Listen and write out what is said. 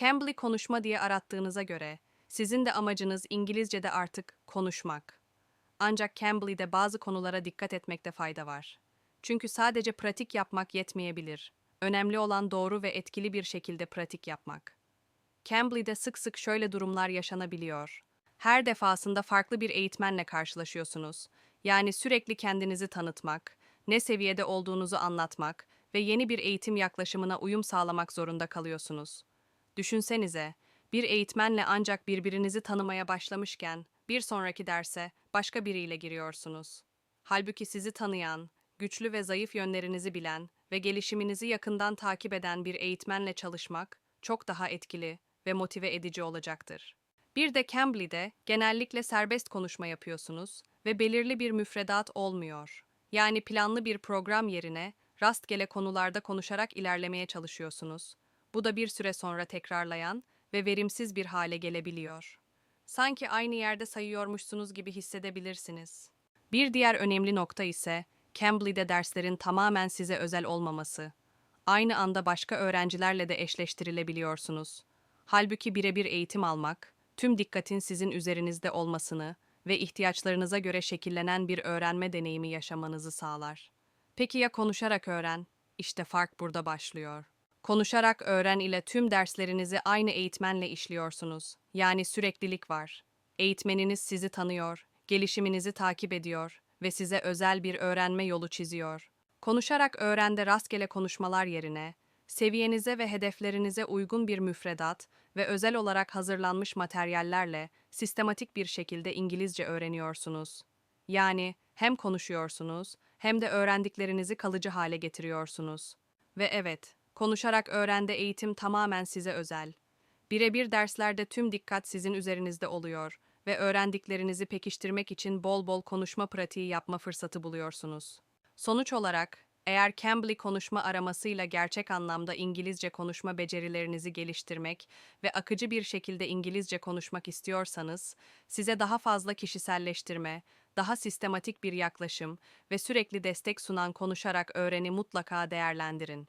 Cambly konuşma diye arattığınıza göre sizin de amacınız İngilizce'de artık konuşmak. Ancak Cambly'de bazı konulara dikkat etmekte fayda var. Çünkü sadece pratik yapmak yetmeyebilir. Önemli olan doğru ve etkili bir şekilde pratik yapmak. Cambly'de sık sık şöyle durumlar yaşanabiliyor. Her defasında farklı bir eğitmenle karşılaşıyorsunuz. Yani sürekli kendinizi tanıtmak, ne seviyede olduğunuzu anlatmak ve yeni bir eğitim yaklaşımına uyum sağlamak zorunda kalıyorsunuz. Düşünsenize, bir eğitmenle ancak birbirinizi tanımaya başlamışken bir sonraki derse başka biriyle giriyorsunuz. Halbuki sizi tanıyan, güçlü ve zayıf yönlerinizi bilen ve gelişiminizi yakından takip eden bir eğitmenle çalışmak çok daha etkili ve motive edici olacaktır. Bir de Cambly'de genellikle serbest konuşma yapıyorsunuz ve belirli bir müfredat olmuyor. Yani planlı bir program yerine rastgele konularda konuşarak ilerlemeye çalışıyorsunuz. Bu da bir süre sonra tekrarlayan ve verimsiz bir hale gelebiliyor. Sanki aynı yerde sayıyormuşsunuz gibi hissedebilirsiniz. Bir diğer önemli nokta ise Cambly'de derslerin tamamen size özel olmaması. Aynı anda başka öğrencilerle de eşleştirilebiliyorsunuz. Halbuki birebir eğitim almak, tüm dikkatin sizin üzerinizde olmasını ve ihtiyaçlarınıza göre şekillenen bir öğrenme deneyimi yaşamanızı sağlar. Peki ya konuşarak öğren? İşte fark burada başlıyor. Konuşarak öğren ile tüm derslerinizi aynı eğitmenle işliyorsunuz. Yani süreklilik var. Eğitmeniniz sizi tanıyor, gelişiminizi takip ediyor ve size özel bir öğrenme yolu çiziyor. Konuşarak öğrende rastgele konuşmalar yerine, seviyenize ve hedeflerinize uygun bir müfredat ve özel olarak hazırlanmış materyallerle sistematik bir şekilde İngilizce öğreniyorsunuz. Yani hem konuşuyorsunuz hem de öğrendiklerinizi kalıcı hale getiriyorsunuz. Ve evet, konuşarak öğrende eğitim tamamen size özel. Birebir derslerde tüm dikkat sizin üzerinizde oluyor ve öğrendiklerinizi pekiştirmek için bol bol konuşma pratiği yapma fırsatı buluyorsunuz. Sonuç olarak, eğer Cambly konuşma aramasıyla gerçek anlamda İngilizce konuşma becerilerinizi geliştirmek ve akıcı bir şekilde İngilizce konuşmak istiyorsanız, size daha fazla kişiselleştirme, daha sistematik bir yaklaşım ve sürekli destek sunan konuşarak öğreni mutlaka değerlendirin.